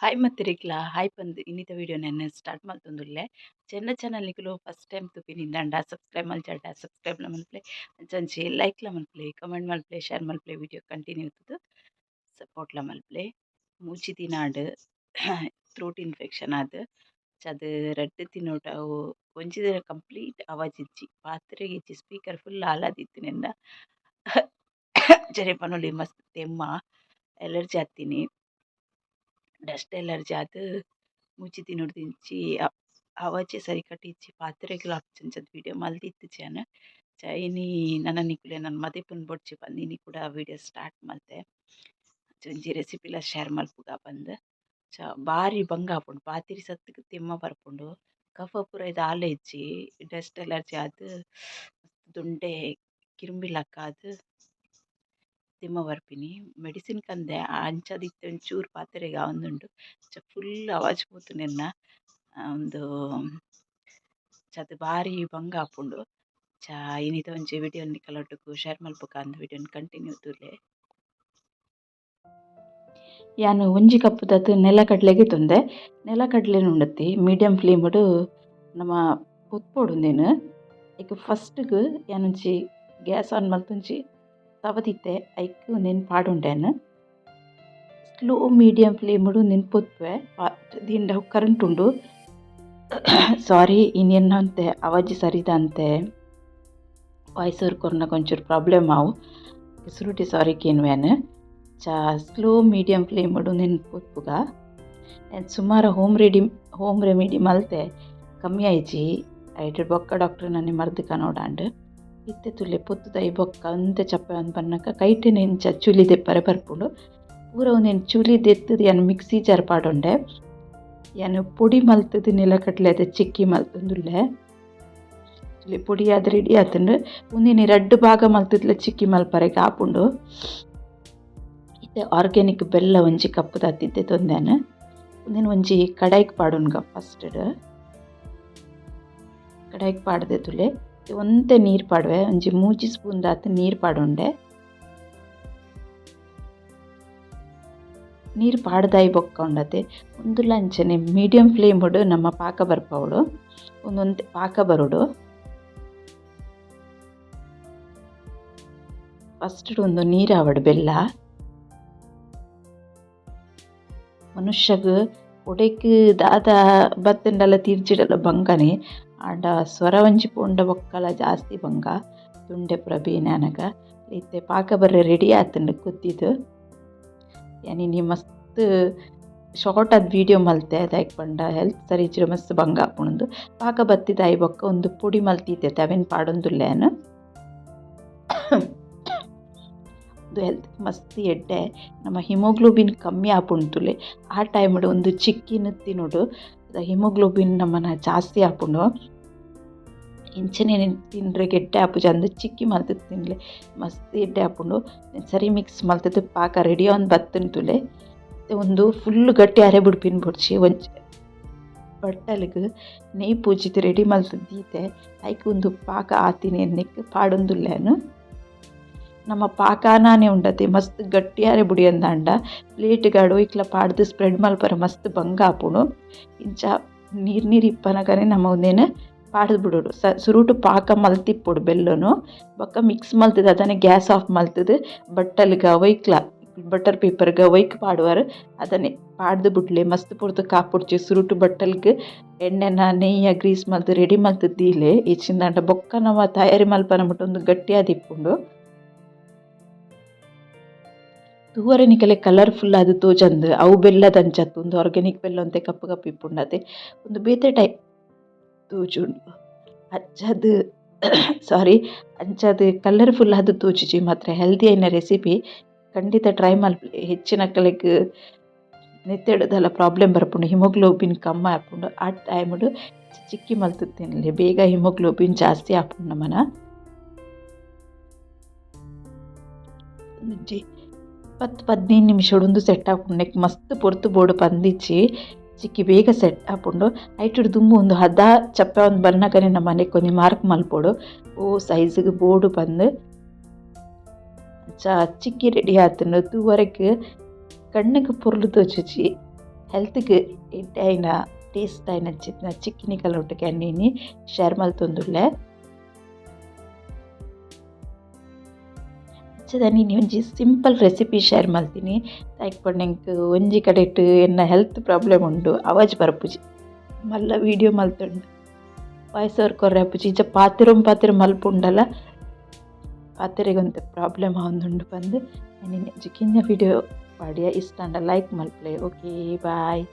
Hi ಮತ್ತಿರಿಕ್ಲ hi ಪಂದ್ ಇನ್ನಿತ video ನಾನು start ಮಲ್ತೊಂದುಲ್ಲೆ ಚೆನ್ನ ಚಾನಲ್ ನಿಕುಲು ಫಸ್ಟ್ ಟೈಮ್ ತುಪಿನಿಂದಾಂಡ ಸಬ್ಸ್ಕ್ರೈಬ್ ಮಲ್ಚಾಡ ಸಬ್ಸ್ಕ್ರೈಬ್ ಲ ಮಲ್ಪಲೆ ಅಂಚಂಚಿ ಲೈಕ್ ಲ ಮಲ್ಪಲೆ comment ಮಲ್ಪಲೆ share ಮಲ್ಪಲೆ video continue ಇತ್ತದು support ಲ ಮಲ್ಪಲೆ ಮೂಜಿ ದಿನಾಡ್ ಥ್ರೋಟ್ ಇನ್ಫೆಕ್ಷನ್ ಆದ್ ಅದು ರಡ್ಡ್ ತಿನ್ನೋಟ ಅವು ಒಂಜಿ ದಿನ ಕಂಪ್ಲೀಟ್ ಆವಾಜ್ ಇಜ್ಜಿ ಪಾತ್ರೆಗ್ ಇಜ್ಜಿ ಸ್ಪೀಕರ್ ಫುಲ್ ಹಾಳಾದಿತ್ತಿನಿಂದ ಜರೆ ಪನೊಲಿ ಮಸ್ತ್ ತೆಮ್ಮ ಎಲರ್ಜಿ ಆತಿನಿ ಡಸ್ಟ್ ಎಲರ್ಜಿ ಆದ್ ಮೂಜಿ ತಿನ್ನೊಡು ದಿಂಚಿ ಆವಾಜೆ ಸರಿಕಟ್ ಇಜ್ಜಿ ಪಾತ್ರೆಗ್ಲ ಆಪುಜಂಚದ ವೀಡಿಯೋ ಮಲ್ದಿತ್ತಿಜೆನ್ ಚ ಇನಿ ನನ ನಿಕುಲೆ ನನ್ ಮದಿಪುನ ಬೊಡ್ಚಿ ಪಂದ್ ಇನಿ ಕೂಡ ವೀಡಿಯೋ ಸ್ಟಾರ್ಟ್ ಮಲ್ತೆ ಒಂಜಿ ರೆಸಿಪಿಲ ಶೇರ್ ಮಲ್ಪುಗ ಪಂದ್ ಚ ಬಾರಿ ಬಂಗ ಆಪುಂಡು ಪಾತೆರೆ ಸತ್ತ್ಗ್ ತೆಮ್ಮ ಬರ್ಪುಂಡು ಕಫ ಪೂರ ಇಜ್ಜಿ ಆಲೆ ಇಜ್ಜಿ ಡಸ್ಟ್ ಎಲರ್ಜಿ ಆದ್ ದುಂಡೆ ಕಿರ್ಂಬಿ ಲಕ ಆದ್ ತೆಮ್ಮ ಬರ್ಪಿನಿ ಮೆಡಿಸಿನ್ ಕಂದೆ ಅಂಚಾದ್ ಇತ್ತೆ ಒಂಚೂರು ಪಾತೆರೆಗ್ ಆವೊಂದುಂಡು ಫುಲ್ ಆವಾಜ್ ಪೋತುನೆನ್ನ ಉಂದು ಚಾದ್ ಬಾರಿ ಬಂಗ ಆಪುಂಡು ಚಾ ಇನಿತ ಒಂಜಿ ವಿಡಿಯೋ ನಿಕಲೊಟ್ಟುಗು ಶೇರ್ ಮಲ್ಪುಗ ಅಂದ್ ವಿಡಿಯೋನ್ ಕಂಟಿನ್ಯೂ ತೂಲೆ ಯಾನ್ ಒಂಜಿ ಕಪ್ಪುದತ್ ನೆಲಕಡ್ಲೆಗ್ ಇತ್ತುಂಡೆ ನೆಲಕಡ್ಲೆನ್ ಉಂಡತೆ ಮೀಡಿಯಂ ಫ್ಲೇಮ್ಡ್ ನಮ ಪೊತ್ಪೊಡುಂದೆನ್ ಐಕ್ ಫಸ್ಟ್ಗ್ ಯಾನೊಂಜಿ ಗ್ಯಾಸ್ ಆನ್ ಮಲ್ತೊಂಜಿ ತವ ತಿತ್ತೆ ಐಕ್ ಉಂದೆನ್ ಪಾಡುಂಡೆನ್ ಸ್ಲೋ ಮೀಡಿಯಂ ಫ್ಲೇಮ್ಡ್ ಉಂದೆನ್ ಪೊತ್ವೆ ದೀಂಡ ಕರೆಂಟ್ ಉಂಡು ಸಾರಿ ಇನಿ ಎನ್ನೊಂತೆ ಆವಾಜಿ ಸರಿದಂತೆ ವಾಯ್ಸ್ ಕೊರ್ನಗ ಒಂಚೂರು ಪ್ರಾಬ್ಲಮ್ ಆವು ಸುರುಟಿ ಸಾರಿ ಕೇನ್ವೆನ್ ಚಾ ಸ್ಲೋ ಮೀಡಿಯಂ ಫ್ಲೇಮ್ಡ್ ಉಂದೆನ್ ಪೊಪ್ಪುಗ ಸುಮಾರು ಹೋಮ್ ರೆಡಿ ಹೋಮ್ ರೆಮಿಡಿ ಮಲ್ತೆ ಕಮ್ಮಿ ಆಯ್ಜಿ ಐಟ್ ಬೊಕ್ಕ ಡಾಕ್ಟರ್ ನನ್ನೆ ಮರ್ದ್ ಕನೋಡಾಂಡ್ ಇತ್ತೆ ತುಲೆ ಪೊತ್ತುದ ಐ ಬೊಕ್ಕ ಅಂತೆ ಚಪ್ಪೆ ಅಂದ್ ಪನ್ನಗ ಕೈಟೆ ನೆಂಚ ಚುಲಿ ದೆಪ್ಪರೆ ಬರ್ಪುಂಡು. ಪೂರ ಉಂದೆನ್ ಚುಲಿ ದೆತ್ತುದು ಯಾನ್ ಮಿಕ್ಸಿ ಜಾರ್ ಪಾಡೊಂಡೆ. ಯಾನ್ ಪೊಡಿ ಮಲ್ತದು ನೆಲಕಟ್ಲೆ ಅದೇ ಚಿಕ್ಕಿ ಮಲ್ತಂದುಲ್ಲೆ. ಚುಲಿ ಪೊಡಿ ಆದ್ ರೆಡಿ ಆತುಂಡು. ಉಂದೆನ್ ರಡ್ಡ್ ಭಾಗ ಮಲ್ತಿದ್ಲೆ ಚಿಕ್ಕಿ ಮಲ್ಪರೆ ಆಪುಂಡು. ಇತ್ತೆ ಆರ್ಗ್ಯಾನಿಕ್ ಬೆಲ್ಲ ಒಂಜಿ ಕಪ್ಪುದ ಅತ್ತಿದ್ದೆ ತೊಂದೆನ್ ಉಂದೆನ್ ಒಂಜಿ ಕಡಾಯಿಗ್ ಫಸ್ಟ್ ಫಸ್ಟ್ಡ್ ಕಡಾಯಿಗ್ ಪಾಡ್ದೆ ತುಲೆ ಒಂತೆ ನೀರು ಪಾಡುವೆ, ಒಂಜಿ ಮೂಜಿ ಸ್ಪೂನ್ ದಾತ ನೀರು ಪಾಡುಂಡೆ. ನೀರು ಪಾಡ್ದಾಯಿ ಬೊಕ್ಕ ಉಂಡತೆ ಉಂದುಲ ಅಂಚನೆ ಮೀಡಿಯಂ ಹೊಡು, ನಮ್ಮ ಪಾಕ ಬರ್ಪವಳು ಉಂದೊಂತೆ ಪಾಕ ಬರುಡು. ಫಸ್ಟ್ ಒಂದು ನೀರ್ ಆವಡು ಬೆಲ್ಲ. ಮನುಷ್ಯಗ ಒಡೆಕ್ ದಾದ ಬತ್ತಂಡಲ ತೀರ್ಜಿಡಲ ಬಂಗನೆ ಆಂಡ ಸ್ವರ ಒಂಜಿ ಪೋಂಡ ಬೊಕ್ಕಲ ಜಾಸ್ತಿ ಬಂಗ ತುಂಡೆ ಪ್ರಭಿ ನನಗ. ಇತ್ತೆ ಪಾಕ ಬರ್ರೆ ರೆಡಿ ಆತುಂಡು ಯಾನಿ ಯಾನಿನಿ ಮಸ್ತ್ ಶಾರ್ಟ್ ಆದ್ ವೀಡಿಯೋ ಮಲ್ತೆ ದಾಯೆ ಪಂಡ ಹೆಲ್ತ್ ಸರಿ ಇಜ್ಜಿರ ಮಸ್ತ್ ಬಂಗ ಆಪುಂಡು ಪಾಕ ಬತ್ತಿದ ಐ ಬೊಕ್ಕ ಒಂದು ಪುಡಿ ಮಲ್ತಿದ್ದೆ, ತವೆನ್ ಪಾಡೊಂದುಲ್ಲೆನ್. ಉಂದು ಹೆಲ್ತ್ ಮಸ್ತ್ ಎಡ್ಡೆ, ನಮ್ಮ ಹಿಮೋಗ್ಲೋಬಿನ್ ಕಮ್ಮಿ ಆಪುಂತುಲೆ ಆ ಟೈಮ್ಡ್ ಒಂದು ಚಿಕ್ಕಿನ ತಿನ್ನೋಡು ಹಿಮೋಗ್ಲೋಬಿನ್ ನಮ್ಮನ್ನು ಜಾಸ್ತಿ ಆಪುಂಡು ಇಂಚನೆ ತಿಂಡ್ರೆ ಗೆಡ್ಡೆ ಆಪುಜಿ ಅಂದ್ ಚಿಕ್ಕಿ ಮಲ್ತುದು ತಿನ್ಲೆ, ಮಸ್ತ್ ಎಡ್ಡೆ ಆಪುಂಡು ಸರಿ ಮಿಕ್ಸ್ ಮಲ್ತದ್ದು ಪಾಕ ರೆಡಿ ಒಂದು ಬತ್ತುನ್ ತುಲೆ. ಒಂದು ಫುಲ್ ಗಟ್ಟಿ ಅರೆ ಬಿಡ್ಪಿನ ಬಿಡ್ಸಿ, ಒಂಚ ಬಟ್ಟಲಿಗೆ ನೆಯ್ ಪೂಜಿತ ರೆಡಿ ಮಲ್ತುದು ದೀತೆ ಐಕ್ ಉಂದು ಪಾಕ ಆತಿನಿ ಎನ್ನಿಕ್ ಪಾಡೊಂದುಲ್ಲೆನ್. ನಮ ಪಾಕಾನಾನೆ ಉಂಡತೆ, ಮಸ್ತ್ ಅರೆ ಬುಡಿಯೊಂದಾಂಡ ಪ್ಲೇಟ್ಗ್ ಆಡು ಇಕ್ಲ ಪಾಡ್ದ್ ಸ್ಪ್ರೆಡ್ ಮಲ್ಪರ ಮಸ್ತ್ ಬಂಗ ಆಪುಂಡು ಇಂಚ ನೀರ್ ನೀರ್ ಇಪ್ಪನಗನೆ ಒಂದೇನು ಪಾಡ್ದು ಪಾಡ್ದ್ ಸ ಸುರುಟು ಪಾಕ ಮಲ್ತಿಪ್ಪುಡು ಬೆಲ್ಲನು. ಬೊಕ ಮಿಕ್ಸ್ ಮಲ್ತದ, ಅದನೆ ಗ್ಯಾಸ್ ಆಫ್ ಮಲ್ತುದು. ಬಟ್ಟಲ್ಗ ಒಯ್ಕ್ಲ ಬಟರ್ ಪೇಪರ್ಗ ಒಯ್ಕ್ ಪಾಡುವಾರ. ಅದನೆ ಪಾಡ್ದ್ ಬುಡ್ಲೆ ಮಸ್ತ್ ಪುರ್ತು ಕಾಪುಡ್ಚಿ ಸುರುಟು ಬಟ್ಟಲ್ಗ್ ಎಣ್ಣೆನ, ನೆಯ್ಯ ಗ್ರೀಸ್ ಮಲ್ತ್ ರೆಡಿ ಮಲ್ತುದು ದೀಲೆ. ಇಚ್ಚಿಂದಾಂಡ ಬೊಕ್ಕ ನಮ ತಯಾರಿ ಮಲ್ಪನ ಬಿಟ್ಟು ಉಂದು ಗಟ್ಟಿಯಾದ ಇಪ್ಪುಂಡು. ತೂವರೆ ನಿಕಲೆ ಕಲರ್ಫುಲ್ ಆದ್ ತೋಜಂದ್, ಅವು ಬೆಲ್ಲದ ಅಂಚತ್ತು ಉಂದು ಆರ್ಗ್ಯಾನಿಕ್ ಬೆಲ್ಲ ಒಂತೆ ಕಪ್ಪು ಕಪ್ಪು ಇಪ್ಪುಂಡತೆ. ಉಂದು ಬೇತೆ ಟೈಪ್ ತೋಜುಂಡು. ಅಂಚಾದ್ ಸಾರಿ ಅಂಚಾದ್ ಕಲರ್ಫುಲ್ ಆದ್ ತೋಜುಜಿ, ಮಾತ್ರ ಹೆಲ್ದಿ ಆಯಿನ ರೆಸಿಪಿ ಖಂಡಿತ ಟ್ರೈ ಮಲ್ಪೆ ಹೆಚ್ಚಿನ ಕಲೆಗ್ ನೆತ್ತೆಡ್‌ದಲ ಪ್ರಾಬ್ಲಮ್ ಬರ್ಪುಂಡು. ಹಿಮೋಗ್ಲೋಬಿನ್ ಕಮ್ಮಿ ಆಪುಂಡು ಆ ಟೈಮ್ಡು ಚಿಕ್ಕಿ ಮಲ್ತು ತಿನ್ನಲಿ ಬೇಗ ಹಿಮೋಗ್ಲೋಬಿನ್ ಜಾಸ್ತಿ ಆಪುಂಡು ನಮನ. ಇಪ್ಪತ್ತು ನಿಮಿಷಡ್ ಉಂದು ಸೆಟ್ ನೆಕ್ಕ್ ಮಸ್ತ್ ಪೊರ್ತು ಬೋಡು ಪಂದಿಚ್ಚಿ ಚಿಕ್ಕಿ ಬೇಗ ಸೆಟ್ ಆಪುಂಡು ಐಟುಡ್ ದುಂಬು ಒಂದು ಹದ ಚಪ್ಪೆ ಒಂದು ಬನ್ನಕನೆ ನಮ್ಮ ಮನೆಗೆ ಕೊಂದು ಮಾರ್ಕ್ ಮಲ್ಪೋಡು. ಓ ಸೈಜ್ಗೆ ಬೋಡು ಬಂದು. ಚ, ಚಿಕ್ಕಿ ರೆಡಿ ಆತನು ತೂವರೆಗೆ ಕಣ್ಣಿಗೆ ಪೊರ್ಲು ತೋಜುಜಿ ಹೆಲ್ತ್ಗೆ ಎಡ್ಡೆೈನ ಟೇಸ್ಟ್ ಆಯ್ನ ಚಿತ್ನ ಚಿಕ್ಕಿನಿಕಲ್ ಒಟ್ಟಿಗೆ ಅನ್ನಿನಿ ಶೇರ್ ಮಲ್ತೊಂದುಲ್ಲೆ. ಅಂಚದಾನಿ ಒಂಜಿ ಸಿಂಪಲ್ ರೆಸಿಪಿ ಶೇರ್ ಮಲ್ತೀನಿ ತಾಯ್ಕ್ ಪಂಡ ಒಂಜಿ ಕಡೆಟ್ ಎನ್ನ ಹೆಲ್ತ್ ಪ್ರಾಬ್ಲಮ್ ಉಂಡು ಅವಾಜ್ ಬರ್ಪುಜಿ ಮಲ್ಲ ವೀಡಿಯೋ ಮಲ್ತುಂಡು. ವಾಯ್ಸ್ ಓವರ್ ಅಪ್ಪುಜಿ, ಇಜ್ಜ ಪಾತ್ರೆ ಪಾತೆರ ಮಲ್ಪುಂಡಲ ಪಾತೆರೆಗೊಂತ ಪ್ರಾಬ್ಲಮ್ ಆವೊಂದುಂಡು ಬಂದು ನಾನು ಜಿಕ್ಕಿನ ವಿಡಿಯೋ ಪಾಡಿಯ ಇಷ್ಟ ಲೈಕ್ ಮಲ್ಪಲೆ. Okay bye